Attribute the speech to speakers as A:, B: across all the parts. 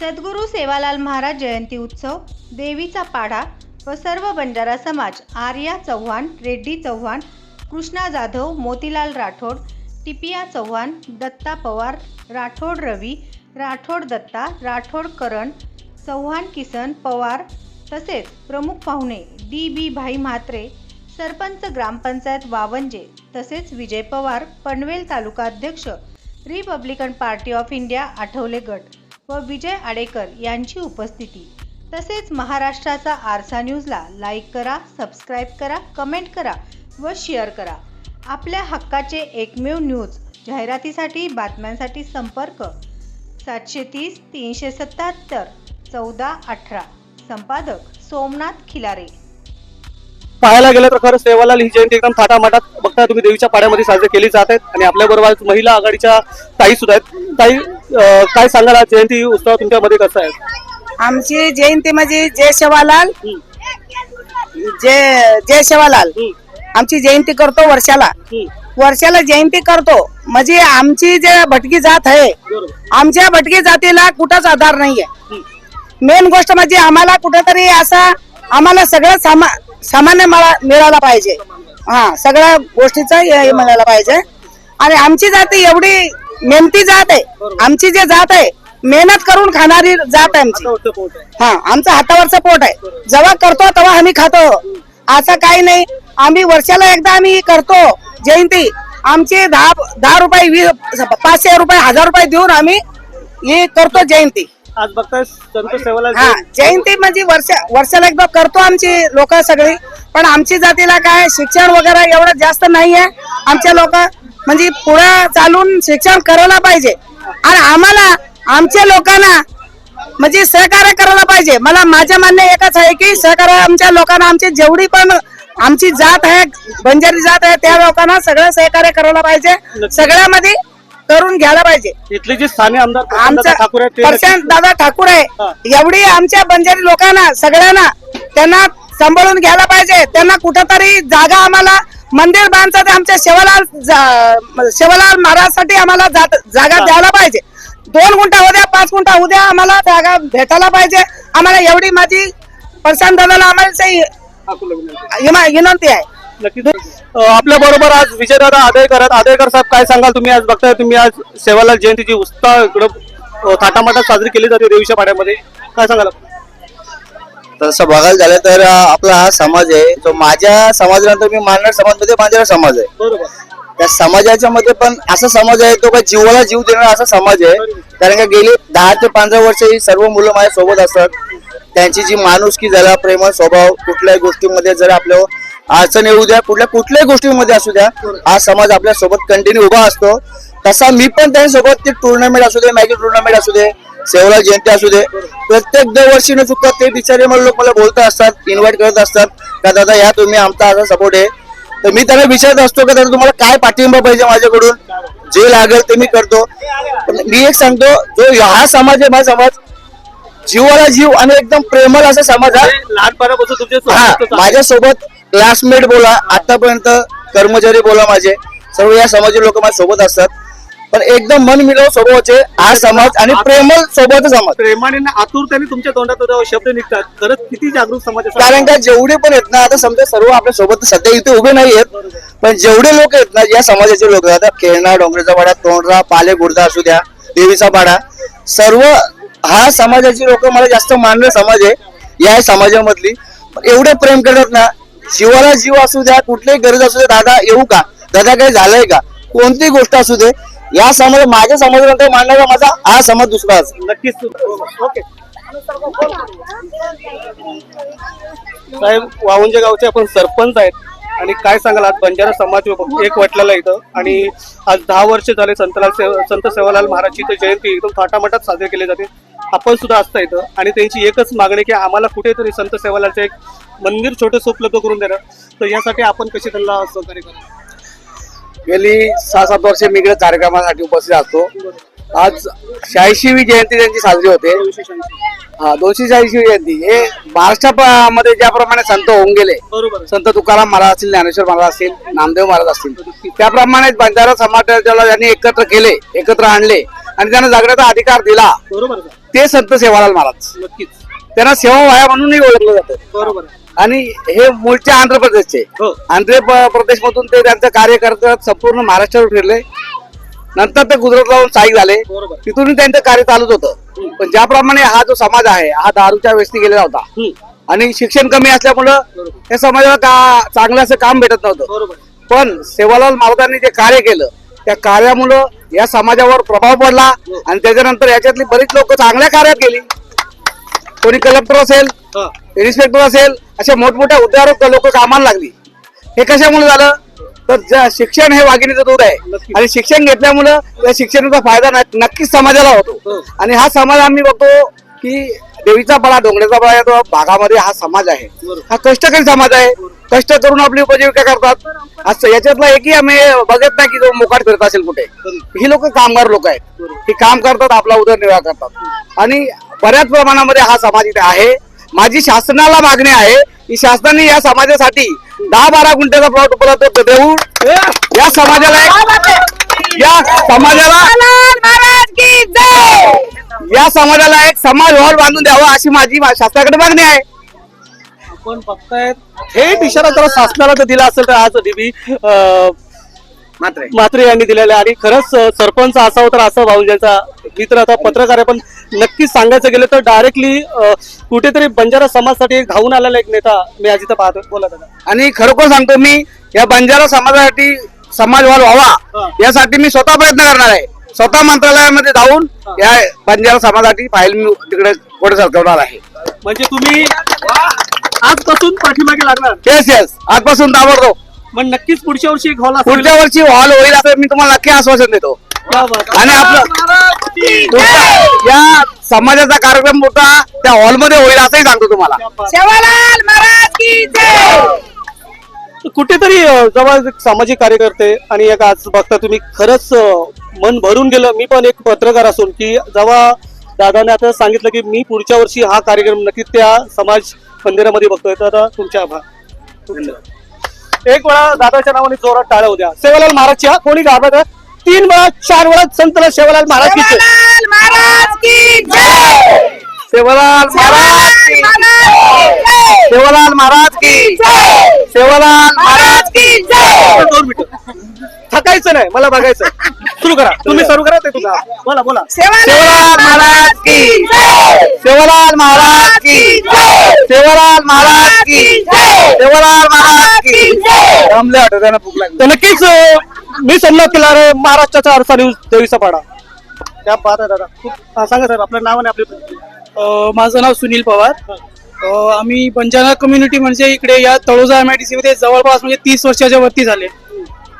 A: सद्गुरू सेवालाल महाराज जयंती उत्सव देवीचा पाढा व सर्व बंजारा समाज आर्या चव्हाण रेड्डी चव्हाण कृष्णा जाधव मोतीलाल राठोड टिपिया चव्हाण दत्ता पवार राठोड रवी राठोड दत्ता राठोड करण चव्हाण किसन पवार तसेच प्रमुख पाहुणे डी बी भाई म्हात्रे सरपंच ग्रामपंचायत वावंजे तसेच विजय पवार पनवेल तालुका अध्यक्ष Republican Party of India Athawale गट. व विजय आडेकर यांची उपस्थिती. तसेच महाराष्ट्राचा आरसा न्यूजला लाईक करा सबस्क्राईब करा कमेंट करा व शेअर करा. आपल्या हक्काचे एकमेव न्यूज जाहिरातीसाठी बातम्यांसाठी संपर्क सातशे तीस तीनशे सत्याहत्तर चौदा अठरा. संपादक सोमनाथ खिलारे.
B: पाहायला गेलं तर खरं सेवालाल ही जयंती एकदम थाटामाटात. बघता तुम्ही देवीच्या पाड्यामध्ये साजरी केली जात आहेत आणि आपल्याबरोबर महिला आघाडीच्या ताई सुद्धा आहेत. ताई काय सांगाल आज जयंती उत्सव तुमच्यामध्ये कसं आहे?
C: आमची जयंती म्हणजे जय सेवालाल जय जय सेवालाल आमची जयंती करतो वर्षाला. वर्षाला जयंती करतो. म्हणजे आमची जे भटकी जात आहे आमच्या भटकी जातीला कुठंच आधार नाहीये. मेन गोष्ट म्हणजे आम्हाला कुठेतरी असा आम्हाला सगळं सामा सामान्य मिळा- मिळाला पाहिजे. हा सगळ्या गोष्टीचा हे हे मिळाला पाहिजे. आणि आमची जाती एवढी मेहनती जात आहे. आमची जे जात आहे मेहनत करून खाणारी जात आहे आमची. हा आमचं हातावरचं पोट आहे. जेव्हा करतो तेव्हा आम्ही खातो. असं काही नाही. आम्ही वर्षाला एकदा आम्ही करतो. जयंती आमचे दहा दहा रुपये वीस पाचशे रुपये हजार रुपये देऊन आम्ही हे करतो जयंती.
B: आज संत
C: हा जयंती म्हणजे वर्ष वर्षाला एकदा करतो आमची लोक सगळी. पण आमची जातीला काय शिक्षण वगैरे एवढं जास्त नाहीये. आमच्या लोक म्हणजे पुढे चालून शिक्षण करायला पाहिजे. आणि आम्हाला आमच्या लोकांना म्हणजे सहकार्य करायला पाहिजे. मला माझं म्हणणं एकच आहे की सहकार्य आमच्या लोकांना आमची जेवढी पण आमची जात आहे बंजारी जात आहे त्या लोकांना सगळं सहकार्य करायला पाहिजे. सगळ्यामध्ये करून घ्यायला पाहिजे.
B: इथले जे स्थानिक आमदार
C: आमचा
B: ठाकूर
C: प्रशांत दादा ठाकूर. आहे. एवढी आमच्या बंजारी लोकांना सगळ्यांना त्यांना सांभाळून घ्यायला पाहिजे. त्यांना कुठंतरी जागा आम्हाला मंदिर बांधसाठी आमच्या शिवलाल शिवलाल महाराजसाठी आम्हाला जागा द्यायला पाहिजे. दोन गुंठा उद्या पाच गुंठा उद्या आम्हाला जागा भेटायला पाहिजे. आम्हाला एवढी माझी प्रशांत दादाला आम्हाला
B: विनंती.
C: आहे.
B: आपल्या बरोबर आज विजयदादा आदेकर आहेत आदेकर साहेब काय सांगाल? तुम्ही आज बघताय तुम्ही आज सेवालाल जयंतीची उत्साह इकडं थाटामाटात साजरी केली जाते देवीच्या पाड्यामध्ये. काय सांगाल?
D: तसं बघायला झालं तर आपला हा समाज आहे तो माझ्या समाजानंतर मी मानणार समाजमध्ये माझा समाज आहे.
B: बरोबर.
D: त्या समाजाच्या मध्ये पण असा समाज आहे तो काय जीवाला जीव देणारा असा समाज आहे. कारण का गेली दहा ते पंधरा वर्ष ही सर्व मुलं माझ्या सोबत असतात. त्यांची जी माणुसकी झाला प्रेम स्वभाव कुठल्याही गोष्टीमध्ये जर आपल्या अडचण येऊ द्या कुठल्या कुठल्याही गोष्टीमध्ये असू द्या हा समाज आपल्यासोबत कंटिन्यू उभा असतो. तसा मी पण त्यांच्यासोबत ते टुर्नामेंट असू दे मॅगी टुर्नामेंट असू दे सेवला जयंती असू दे प्रत्येक दरवर्षी न चुकता ते बिचारे मला लोक मला बोलत असतात इन्व्हाइट करत असतात का दादा या तुम्ही आमचा असा सपोर्ट आहे. तर मी त्यांना विचारत असतो की दादा तुम्हाला काय पाठिंबा पाहिजे माझ्याकडून? जे लागेल ते मी करतो. मी एक सांगतो जो हा समाज आहे माझा समाज जीवाला जीव आणि एकदम प्रेमळ असा समाज हा
B: लहानपणापासून
D: हा. माझ्यासोबत क्लासमेट बोला आतापर्यंत कर्मचारी बोला माझे. सर्व या समाजाचे लोक माझ्या सोबत असतात. पण एकदम मन मिळव स्वभावाचे हा समाज आणि प्रेमळ स्वभावाचा समाज.
B: प्रेमाने आतुरतेने तुमच्या तोंडात शब्द निघतात. खरंच किती जागरूक समाज आहे.
D: कारण का जेवढे पण आहेत ना आता समजा सर्व आपल्यासोबत सध्या इथे उभे नाही आहेत पण जेवढे लोक आहेत ना या समाजाचे लोक आता खेळणा डोंगरेचा पाडा तोंडरा पाले गुर्दा असू द्या देवीचा पाडा सर्व हा समाजाची लोक मला जास्त मानलं समाज आहे या समाजामधली. एवढे प्रेम करतात ना जीवाला जीव असू द्या कुठलीही गरज असू द्या दादा येऊ का? दादा काही झालंय का? कोणतीही गोष्ट असू दे या समाज माझ्या समाजानंतर मानणारा माझा? हा समाज दुसराच
B: नक्कीच. ओके. साहेब वाहुंजे गावचे आपण सरपंच आहेत. आणि काय सांगाल आज बंजारा समाज एक वाटलेला इथं. आणि आज दहा वर्ष झाले संतलाल सेव संत सेवालाल महाराजची इथं जयंती. एकदम थाटामाटात साजरी केली जाते. आपण सुद्धा असता इथं. आणि त्यांची एकच मागणी की आम्हाला कुठेतरी संत सेवालालचं एक मंदिर छोटंसं उपलब्ध करून देणं. तर यासाठी आपण कशी त्यांना सहकार्य करू
E: गेली सहा सात वर्ष मी इकडे कार्यक्रमासाठी उपस्थित असतो. आज शहाऐंशीवी जयंती त्यांची साजरी होते. हा दोनशे शहाऐंशी जयंती. हे महाराष्ट्रामध्ये ज्याप्रमाणे संत होऊन गेले संत तुकाराम महाराज असतील ज्ञानेश्वर महाराज असतील नामदेव महाराज असतील त्याप्रमाणे बंजारा समाजाला त्यांनी एकत्र केले एकत्र आणले आणि त्यांना जगण्याचा अधिकार दिला? ते संत सेवालाल महाराज.
B: नक्कीच.
E: त्यांना सेवा वाया म्हणूनही ओळखलं जातं.
B: बरोबर.
E: आणि हे मूळचे आंध्र प्रदेशचे.
B: हो.
E: आंध्र प्रदेश मधून ते त्यांचं कार्य करत संपूर्ण महाराष्ट्रावर फिरले. नंतर ते गुजरात जाऊन स्थायिक झाले.
B: बरोबर.
E: तिथूनही त्यांचं कार्य चालूच होतं. पण ज्याप्रमाणे हा जो समाज आहे हा दारूच्या व्यस्ती गेलेला होता.
B: हम्म.
E: आणि शिक्षण कमी असल्यामुळं
B: बरोबर.
E: या समाजाला का चांगलं असं काम भेटत नव्हतं.
B: बरोबर.
E: पण सेवालाल महाराजांनी जे कार्य केलं त्या कार्यामुळं या समाजावर प्रभाव पडला आणि त्याच्यानंतर याच्यातली बरीच लोक चांगल्या कार्यात गेली. कोणी कलेक्टर असेल इन्स्पेक्टर असेल अशा मोठमोठ्या हुद्द्यावर लोक कामाला लागली. हे कशामुळे झालं? तर शिक्षण हे वाघिणीचं दूध आहे. आणि शिक्षण घेतल्यामुळं त्या शिक्षणाचा फायदा नक्कीच समाजाला होतो.
B: हो.
E: आणि हा समाज आम्ही बघतो की देवीचा बळा डोंगरेचा बळा या भागामध्ये हा समाज आहे. हा कष्टकरी समाज आहे. कष्ट करून आपली उपजीविका करतात. असं याच्यातला एकही आम्ही बघत नाही की जो मोकाट फिरत असेल कुठे. ही लोक कामगार लोक आहेत. ही काम करतात आपला उदरनिर्वाह करतात. आणि बऱ्याच प्रमाणामध्ये हा समाज इथे आहे. माझी शासनाला मागणी आहे की शासनाने या समाजासाठी दहा बारा गुंठ्याचा प्लॉट उपलब्ध देऊ. या समाजाला एक- या समाजाला या समाजाला एक समाज हॉल बांधून द्यावा अशी माझी शासनाकडे मागणी आहे.
B: आपण बघतायत थेट इशारा जरा शासनाला जर दिला असेल तर आज डीबी
E: मात्र
B: यांनी दिलेला आहे. आणि खरंच सरपंच असावं तर असं भाऊजांचा मित्र आता पत्रकार आहे पण नक्कीच सांगायचं गेलं तर डायरेक्टली कुठेतरी बंजारा समाजासाठी एक धावून आलेला एक नेता मी आज इथं पाहतो बोला दादा
E: आणि खरोखर सांगतो मी या बंजारा समाजासाठी समाज हॉल
B: हा.
E: व्हावा यासाठी मी स्वतः प्रयत्न करणार आहे. स्वतः मंत्रालयामध्ये जाऊन या बंजारा समाजासाठी फाईल मी तिकडे पुढे सरकवणार आहे.
B: म्हणजे तुम्ही आजपासून पाठीमागे लागणार.
E: येस येस आजपासून ताबडतोब.
B: मग नक्कीच पुढच्या वर्षी एक हॉल
E: पुढच्या वर्षी हॉल होईल असं मी तुम्हाला नक्की आश्वासन देतो. आणि आपलं या समाजाचा कार्यक्रम मोठा त्या हॉलमध्ये होईल असंही सांगतो तुम्हाला.
C: सेवालाल महाराज की जय!
B: कुठेतरी अं, एक सामाजिक कार्यकर्ते आणि एक आज बघता तुम्ही खरंच अं, मन भरून गेलं. मी पण एक पत्रकार असून की जेव्हा दादाने आता सांगितलं की मी पुढच्या वर्षी हा कार्यक्रम नक्कीच त्या समाज मंदिरामध्ये बघतोय. तर आता तुमचे आभार. एक वेळा दादाच्या नावाने जोरात टाळ्या होत्या सेवालाल महाराजच्या कोणी घाबरत तीन वेळा चार वेळा संतला सेवालाल महाराज की जय.
C: सेवालाल महाराज की जय!
E: सेवालाल महाराज की सेवालाल महाराज की सेवालाल महाराज की
B: दोन मिनिटं. थकायचं नाही मला बघायचं सुरू करा. तुम्ही सुरू करा ते तुझा बोला बोला.
E: सेवालाल महाराज की सेवालाल महाराज की सेवालाल महाराज की सेवालाल महाराज की थांबले त्यांना भूक लागली.
B: तर नक्कीच मी संमत केला रे महाराष्ट्राचा आरसा न्यूज देवीचा पाडा. त्या पाहत आहे दादा. खूप हा, सांगा साहेब आपलं नाव आणि आपली
F: अ, माझं नाव सुनील पवार. अ, आम्ही बंजारा कम्युनिटी म्हणजे इकडे या Taloja M I D C मध्ये जवळपास म्हणजे तीस वर्षाच्या वरती झाले.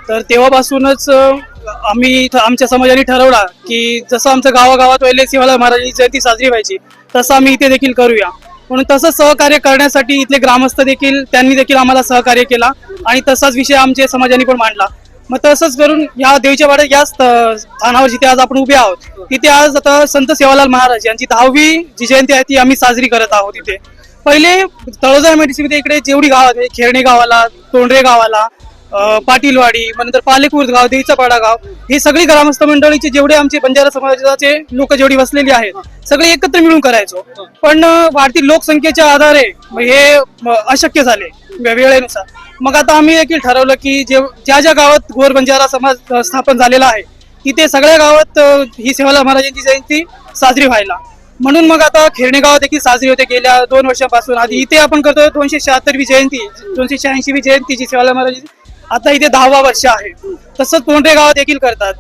F: तर तेव्हापासूनच आम्ही आमच्या समाजाने ठरवला की जसं आमचं गावागावात पहिले शिवाला महाराजांची जयंती साजरी व्हायची तसं आम्ही इथे देखील करूया. म्हणून तसं सहकार्य करण्यासाठी इथले ग्रामस्थ देखील त्यांनी देखील आम्हाला सहकार्य केला आणि तसाच विषय आमच्या समाजाने पण मांडला. मग तसंच करून या देवीच्या वाड्यात याच स्थानावर जिथे आज आपण उभे आहोत तिथे आज आता संत सेवालाल महाराज यांची दहावी जी जयंती आहे ती आम्ही साजरी करत आहोत इथे. पहिले तळोजा मेडिसिनमध्ये इकडे जेवढी गाव आहे म्हणजे खेरणे गावाला तोंडरे गावाला पाटीलवाडी नंतर पालेकुर्द गाव देवीचा पाडा गाव ही सगळी ग्रामस्थ मंडळीचे जेवढे आमचे बंजारा समाजाचे लोक जेवढी वसलेली आहेत सगळे एकत्र मिळून करायचो. पण वाढती लोकसंख्येच्या आधारे हे अशक्य झाले वे- वेळेनुसार. मग आता आम्ही देखील ठरवलं की जे ज्या ज्या गावात गोर बंजारा समाज स्थापन झालेला आहे तिथे सगळ्या गावात ही सेवालाल महाराजांची जयंती साजरी व्हायला. म्हणून मग आता खेरणे गावात देखील साजरी होते. गेल्या दोन वर्षापासून. आधी इथे आपण करतोय दोनशे शहात्तरवी जयंती दोनशे शहाऐंशीवी जयंतीची सेवालाल महाराजांची. आता इथे दहावा वर्ष आहे. तसंच तोंडरे गावात देखील करतात.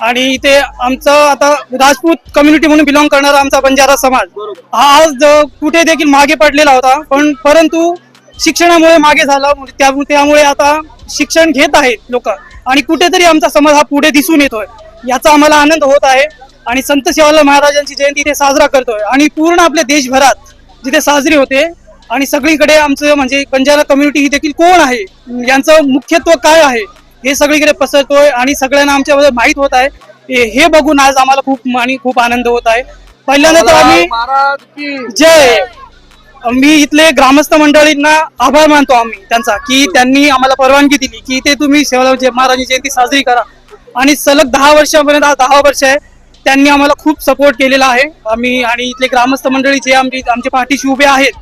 F: आणि इथे आमचं आता राजपूत कम्युनिटी म्हणून बिलॉंग करणारा आमचा बंजारा समाज हा आज कुठे देखील मागे पडलेला होता. पण परंतु शिक्षणामुळे मागे झाला. म्हणजे त्यामुळे आता शिक्षण घेत आहेत लोक. आणि कुठेतरी आमचा समाज हा पुढे दिसून येतोय. याचा आम्हाला आनंद होत आहे. आणि संत सेवालाल महाराजांची जयंती इथे साजरा करतोय. आणि पूर्ण आपल्या देशभरात जिथे साजरी होते आणि सगळीकडे आमचं म्हणजे बंजारा कम्युनिटी ही देखील कोण आहे? यांचं मुख्यत्व काय आहे? हे सगळीकडे पसरतोय आणि सगळ्यांना आमच्याबद्दल माहीत होत आहे. हे- बघून आज आम्हाला खूप आणि खूप आनंद होत आहे. पहिल्यांदा तर आम्ही
E: महाराज
F: जय! मी इथले ग्रामस्थ मंडळींना आभार मानतो आम्ही त्यांचा की त्यांनी आम्हाला परवानगी दिली की इथे तुम्ही सेवालाल जे- महाराजांची जयंती साजरी करा. आणि सलग दहा वर्षापर्यंत आज दहा वर्ष आहे त्यांनी आम्हाला खूप सपोर्ट केलेला आहे. आम्ही आणि इथले ग्रामस्थ मंडळी जे आमची आमच्या पाठीशी उभे आहेत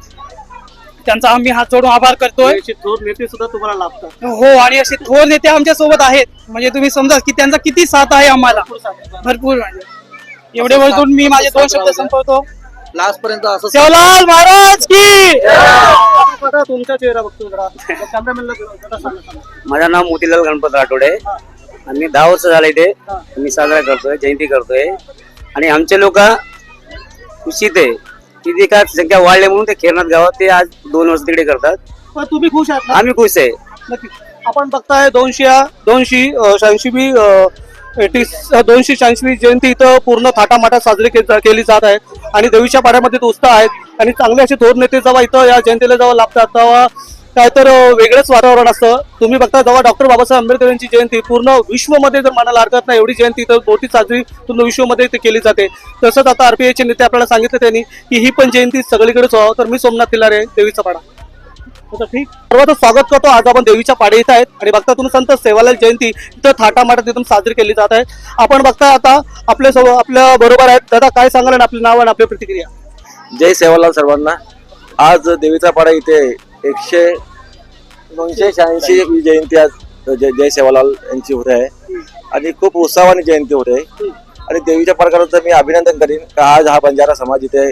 F: त्यांचा आम्ही हात जोडून आभार करतोय.
B: थोर नेते सुद्धा तुम्हाला लाभतात.
F: हो आणि असे थोर नेते आमच्यासोबत आहेत. म्हणजे तुम्ही समजा की त्यांचा किती साथ आहे आम्हाला? भरपूर म्हणजे. एवढे बोलून मी माझे दोन शब्द संपवतो.
G: लास्ट पर्यंत असं
F: शिवलाल महाराज की
B: आता तुमचा चेहरा बघतो जरा.
H: माझं नाव मोतीलाल गणपत राठोड. आहे आम्ही दहा वर्ष झाले इथे. मी साजरा करतोय जयंती करतोय. आणि आमचे लोक खुशीत आहे. तिथे का संख्या वाढली म्हणून ते खेरनाथ गावात ते आज दोन वर्ष तिकडे करतात.
B: पण तुम्ही खुश आहात ना?
H: आम्ही खुश आहे.
B: नक्की आपण बघताय दोनशे दोनशे शहाऐंशीवी एटी दोनशे शहाऐंशीवी जयंती इथं पूर्ण थाटामाटात साजरी के- केली जात आहे. आणि देवीच्या पाड्यामध्ये तो उत्साह आहेत. आणि चांगले असे थोर नेते जेव्हा इथं या जयंतीला जेव्हा लाभतात तेव्हा काय तर वेगळंच वातावरण असतं. तुम्ही बघता जेव्हा डॉक्टर बाबासाहेब आंबेडकर यांची जयंती पूर्ण विश्वमध्ये जर मनाला हरकत नाही एवढी जयंती इथं मोठी साजरी पूर्ण विश्वमध्ये ते केली जाते. तसंच आता आरपीआयचे नेते आपल्याला सांगितलं त्यांनी की ही पण जयंती सगळीकडेच व्हावं. तर मी सोमनाथ तिलारे देवीचा पाडा. आता ठीक. सर्वात स्वागत करतो. आज आपण देवीच्या पाडे इथं आहेत. आणि बघता तुम्ही संत सेवालाल जयंती इथं थाटामाटात इथून साजरी केली जात आहे. आपण बघता आता आपल्या सो आपल्या बरोबर आहेत. दादा काय सांगाल आणि आपलं नाव आणि आपली प्रतिक्रिया?
G: जय सेवालाल सर्वांना. आज देवीचा पाडा इथे एकशे दोनशे शहाऐंशी जयंती आज जय जय सेवालाल यांची होत आहे. आणि खूप उत्साहाने जयंती होत आहे. आणि देवीच्या प्रकाराचं मी अभिनंदन करीन का आज हा बंजारा समाज इथे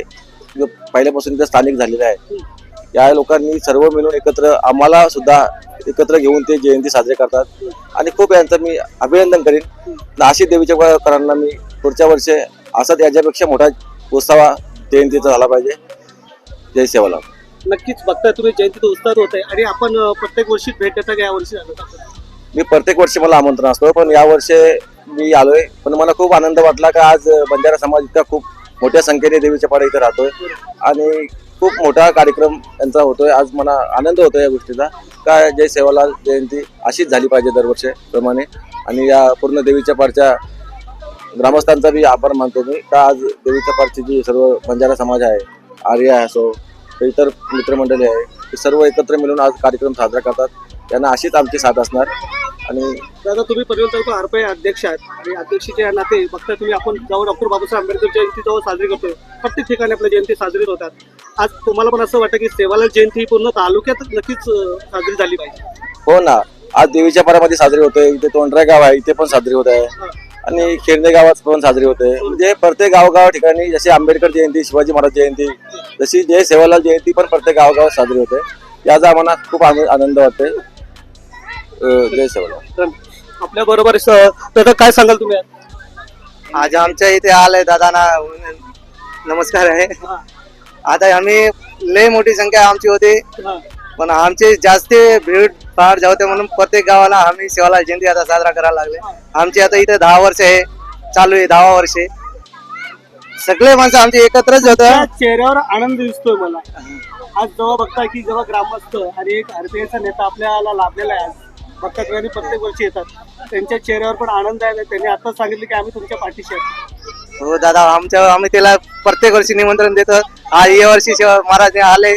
G: पहिल्यापासून इथे स्थानिक झालेला आहे. या लोकांनी सर्व मिळून एकत्र आम्हाला सुद्धा एकत्र घेऊन ते जयंती साजरे करतात. आणि खूप यांचं मी अभिनंदन करीन. नाशिक देवीच्या प्रकारांना मी पुढच्या वर्षी असाच याच्यापेक्षा मोठा उत्साह जयंतीचा झाला पाहिजे. जय सेवालाल.
B: नक्कीच बघताय तुम्ही जयंती उत्साह होत आहे. आणि आपण प्रत्येक वर्षी भेट देता का या वर्षी
G: मी प्रत्येक वर्षी मला आमंत्रण असतो पण या वर्षी मी आलोय. पण मला खूप आनंद वाटला का आज बंजारा समाज इतका खूप मोठ्या संख्येने देवीच्या पाडा इथे राहतोय. आणि खूप मोठा कार्यक्रम त्यांचा होतोय. आज मला आनंद होतोय या गोष्टीचा. का जय सेवालाल जयंती अशीच झाली पाहिजे दरवर्षी प्रमाणे आणि या पूर्ण देवीच्या पाडच्या ग्रामस्थांचा बी आभार मानतो मी. का आज देवीच्या पाडची जी सर्व बंजारा समाज आहे आर्या असो इतर मित्रमंडळी आहे. ते सर्व एकत्र मिळून आज कार्यक्रम साजरा करतात. त्यांना अशीच आमची साथ असणार. आणि
B: दादा तुम्ही पर्यंत आरपीआय अध्यक्ष आहेत. आणि अध्यक्षाच्या नाते बघताय तुम्ही आपण जेव्हा डॉक्टर बाबासाहेब आंबेडकर जयंती जेव्हा साजरी करतोय. प्रत्येक ठिकाणी आपल्या जयंती साजरी होतात. आज तुम्हाला पण असं वाटतं की सेवालाल जयंती ही पूर्ण तालुक्यात नक्कीच साजरी झाली पाहिजे.
G: हो ना. आज देवीच्या पारामध्ये साजरी होते इथे तोंडरा गाव आहे. इथे पण साजरी होत आहे. आणि खिरणे गावात पण साजरी होते. म्हणजे प्रत्येक गावगाव ठिकाणी जशी आंबेडकर जयंती शिवाजी महाराज जयंती जशी जय सेवालाल जयंती पण प्रत्येक गावगावात साजरी होते. याचा आम्हाला खूप आनंद आनंद वाटते जय सेवालाल.
B: आपल्या बरोबर दादा काय सांगाल तुम्ही? आज?
I: आमच्या इथे आलंय दादाना. नमस्कार आहे. आता आम्ही लय मोठी संख्या आमची होती. पण आमचे जास्त भीड भाड जावते म्हणून प्रत्येक गावाला आम्ही शिवाला जयंती आता साजरा करायला लागले आमची आता इथे दहा वर्ष आहे चालू आहे दहा वर्षे सगळे माणसं आमचे एकत्रच होत
B: चेहऱ्यावर आनंद दिसतोय मला. आज जेव्हा बघताय की जेव्हा ग्रामस्थ आणि एक आरपीआयचा नेता आपल्याला लाभलेला आहे आज बघता आणि प्रत्येक वर्षी येतात. त्यांच्या चेहऱ्यावर पण आनंद आहे त्यांनी आता सांगितलं की आम्ही तुमच्या पाठीशी आहे.
I: हो दादा आमच्या आम्ही त्याला प्रत्येक वर्षी निमंत्रण देतो. आज या वर्षी शिवा- महाराज आले.